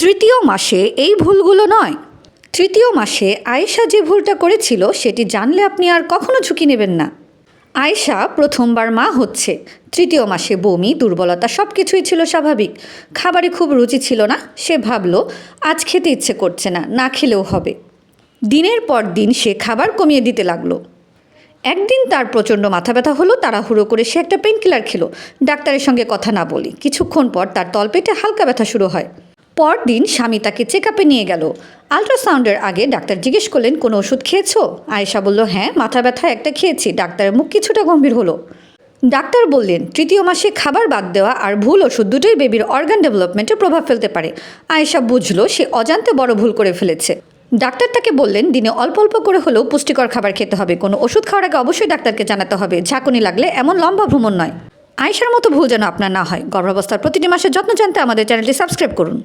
তৃতীয় মাসে এই ভুলগুলো নয়। তৃতীয় মাসে আয়েশা যে ভুলটা করেছিল সেটি জানলে আপনি আর কখনো ঝুঁকি নেবেন না। আয়েশা প্রথমবার মা হচ্ছে। তৃতীয় মাসে বমি, দুর্বলতা সব কিছুই ছিল স্বাভাবিক। খাবারে খুব রুচি ছিল না, সে ভাবলো, আজ খেতে ইচ্ছে করছে না না খেলেও হবে। দিনের পর দিন সে খাবার কমিয়ে দিতে লাগল। একদিন তার প্রচণ্ড মাথা ব্যথা হলো, তাড়াহুড়ো করে সে একটা পেনকিলার খেলো। ডাক্তারের সঙ্গে কথা না বলি কিছুক্ষণ পর তার তলপেটে হালকা ব্যথা শুরু হয়। পরদিন স্বামী তাকে চেক আপে নিয়ে গেল। আলট্রাসাউন্ডের আগে ডাক্তার জিজ্ঞেস করলেন, কোনো ওষুধ খেয়েছো? আয়েশা বলল হ্যাঁ মাথা ব্যথা একটা খেয়েছি ডাক্তারের মুখ কিছুটা গম্ভীর হলো। ডাক্তার বললেন, তৃতীয় মাসে খাবার বাদ দেওয়া আর ভুল ওষুধ দুটোই বেবির অর্গান ডেভেলপমেন্টে প্রভাব ফেলতে পারে। আয়েশা বুঝলো, সে অজান্তে বড় ভুল করে ফেলেছে। ডাক্তার তাকে বললেন, দিনে অল্প অল্প করে হলেও পুষ্টিকর খাবার খেতে হবে। কোনো ওষুধ খাওয়ার আগে অবশ্যই ডাক্তারকে জানাতে হবে। ঝাঁকুনি লাগলে এমন লম্বা ভ্রমণ নয়। আয়েশার মতো ভুল যেন আপনার না হয়। গর্ভাবস্থার প্রতিটি মাসের যত্ন জানতে আমাদের চ্যানেলটি সাবস্ক্রাইব করুন।